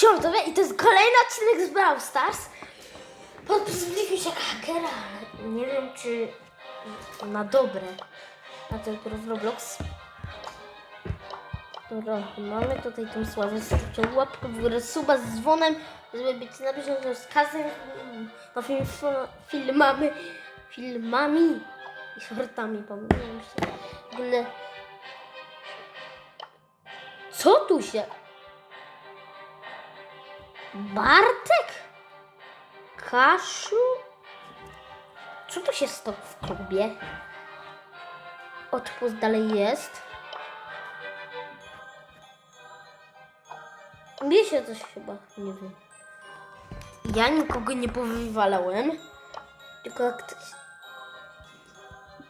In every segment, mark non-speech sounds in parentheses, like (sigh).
Siortowie i to jest kolejny odcinek z Brawl Stars. Pod się hakera, nie wiem czy na dobre. A dopiero w Roblox. Dobra, mamy tutaj tą sławę. Zostawcie łapkę w górę, suba z dzwonem, żeby być na bieżąco z każdym nowymi filmami, filmami i shortami, pomyliłem się. W ogóle... Co tu się... Bartek? Kaszu? Co tu się stało w klubie? Odpust dalej jest. Mnie się coś chyba, nie wiem. Ja nikogo nie powywalałem. Tylko jak ktoś...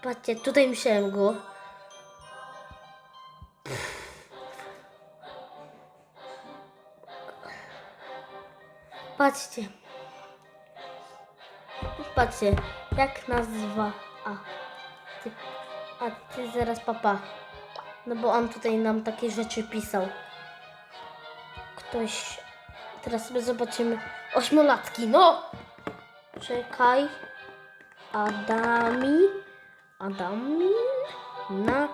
Patrzcie, tutaj musiałem go. Patrzcie. Patrzcie, jak nazwa A. Ty, a ty zaraz papa. No bo on tutaj nam takie rzeczy pisał. Ktoś. Teraz sobie zobaczymy. Ośmiolatki, no! Czekaj. Adami. Adami. Na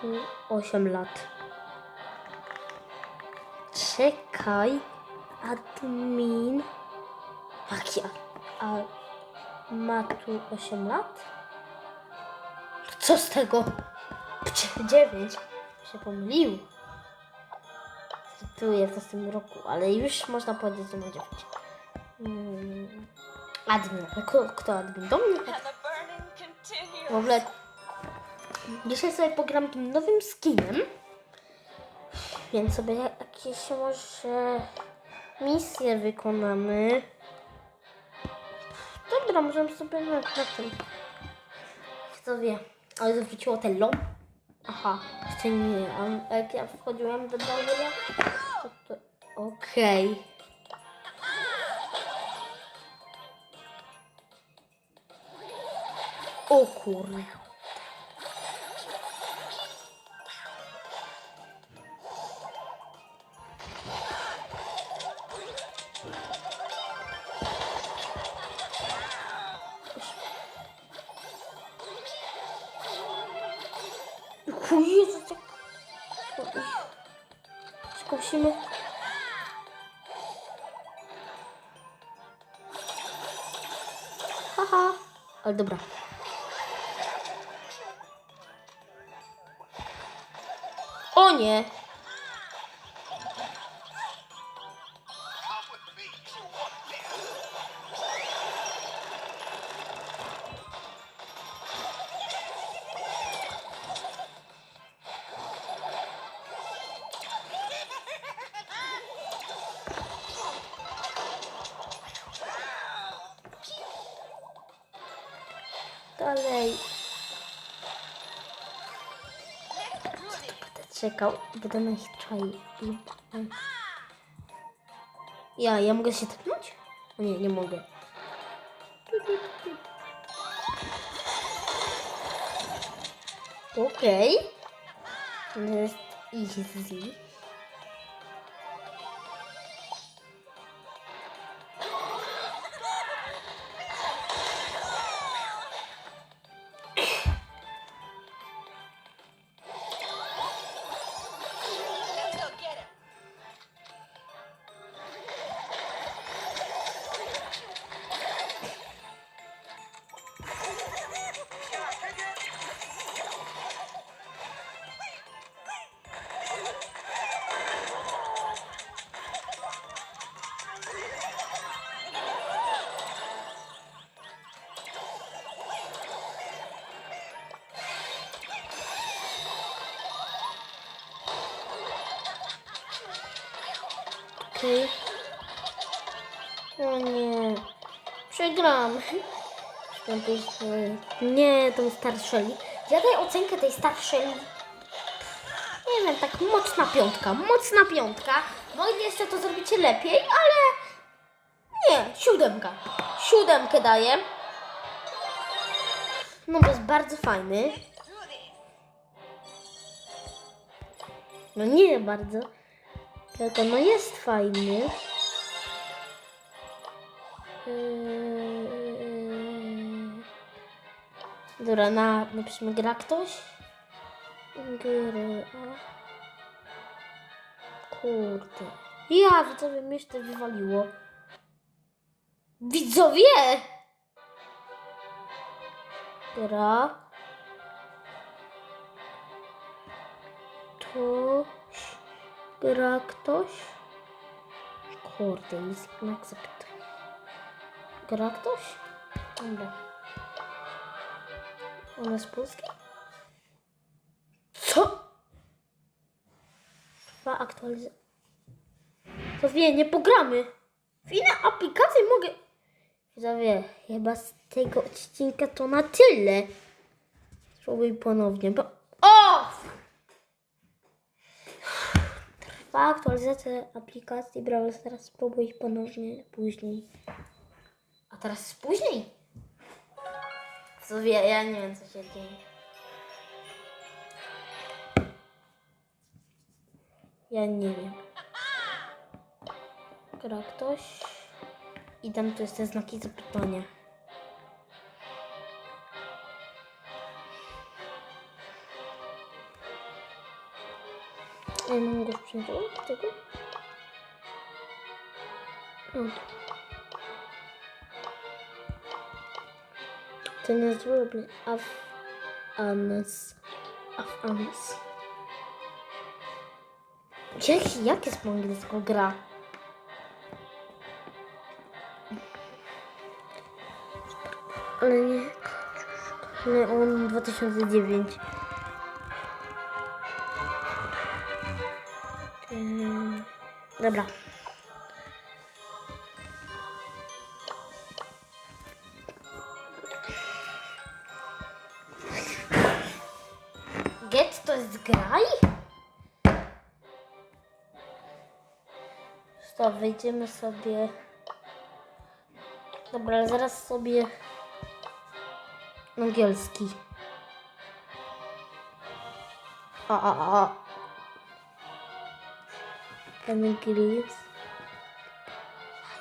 tu 8 lat. Czekaj. Admin. Jak ja? A ma tu 8 lat? Co z tego? (laughs) Pcie, 9. Się pomylił. Cytuję w tym roku, ale już można powiedzieć, że ma 9. Hmm. Admin. Kto, kto admin? Do mnie? W ogóle dzisiaj sobie pogram tym nowym skinem. Więc sobie jakieś może misje wykonamy. Dobra, możemy sobie na, tym. Kto wie. Ale zwróciło Tello. Aha, jeszcze nie. A jak ja wchodziłem do Dawida, to to... Okej. O kurde. O Jezu, tak... Tylko musimy... Haha. Ale dobra. O nie! Dalej. Będę czekał, będę na ich czai. Ja, ja mogę się tepnąć? Nie, nie mogę. Okej. To jest easy. O nie. Przegram. Nie, tą starszej. Ja daję ocenkę tej starszej. Nie wiem, tak mocna piątka. Mocna piątka. Mogli jeszcze to zrobić lepiej, ale... Nie, siódemka. Siódemkę daję. No bo jest bardzo fajny. No nie bardzo. Tylko no jest fajny. Yy... Dobra, na, napiszmy gra ktoś. Gry, a... Kurde. Ja, widzowie, mnie to wywaliło. Widzowie! Gra. Ktoś. Gra ktoś? Kurde, jest zapytania. Gra ktoś? Dobra. Ona jest polski? Co? Trwa aktualizacja. To wie, nie pogramy. W inne aplikacje mogę. Widzowie, chyba z tego odcinka to na tyle. Spróbuj ponownie, bo... O! Trwa aktualizacja aplikacji Brawl Stars. Spróbuj ponownie później. Teraz później? Co wie, ja nie wiem co się dzieje. Ja nie wiem. Gra ktoś. I tam tu jest te znaki zapytania. Ja mam go przyjrzeć tego. O. Ten jest zrobiony Afanes. Afanes. Jak, jak jest po angielsku gra? Ale nie. Nie, on 2009. Ym, Dobra. Get to wejdziemy sobie. Dobra, zaraz sobie angielski. A, a, a. Angielski.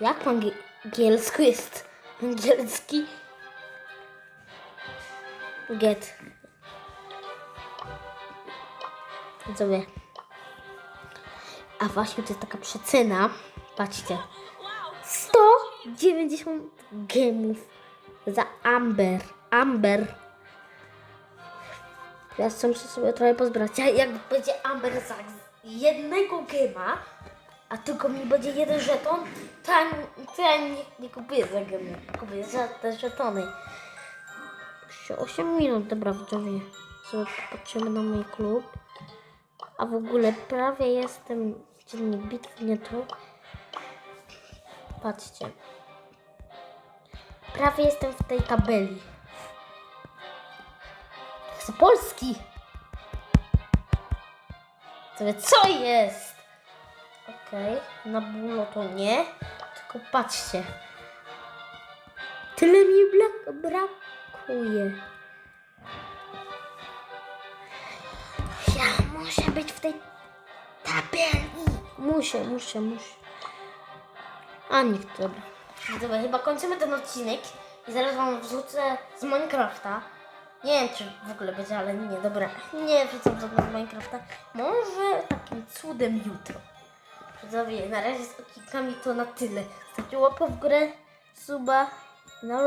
Jak po angie- angielsku jest angielski? Get. Widzowie. A właśnie to jest taka przecena. Patrzcie. 190 gemów za Amber. Amber. Ja chcę sobie trochę pozbrać. Ja- Jak będzie Amber za jednego gema, a tylko mi będzie jeden żeton, to ja, to ja nie, nie kupuję za gemy. Kupuję za te żetony. Jeszcze 8 minut, dobra widzowie. Popatrzymy na mój klub. A w ogóle prawie jestem dziennik bitwy, nie tu. Patrzcie. Prawie jestem w tej tabeli. Chcę Polski. Co, jest? Okej, na bulo to nie. Tylko patrzcie. Tyle mi brakuje. Muszę być w tej tabeli. Muszę, muszę, muszę. A niech dobra. Dobra, chyba kończymy ten odcinek i zaraz wam wrzucę z Minecrafta. Nie wiem, czy w ogóle będzie, ale nie, dobra. Nie wrzucam żadnego Minecrafta. Może takim cudem jutro. Widzowie, na razie z odcinkami to na tyle. Stawcie łapkę w górę, suba, no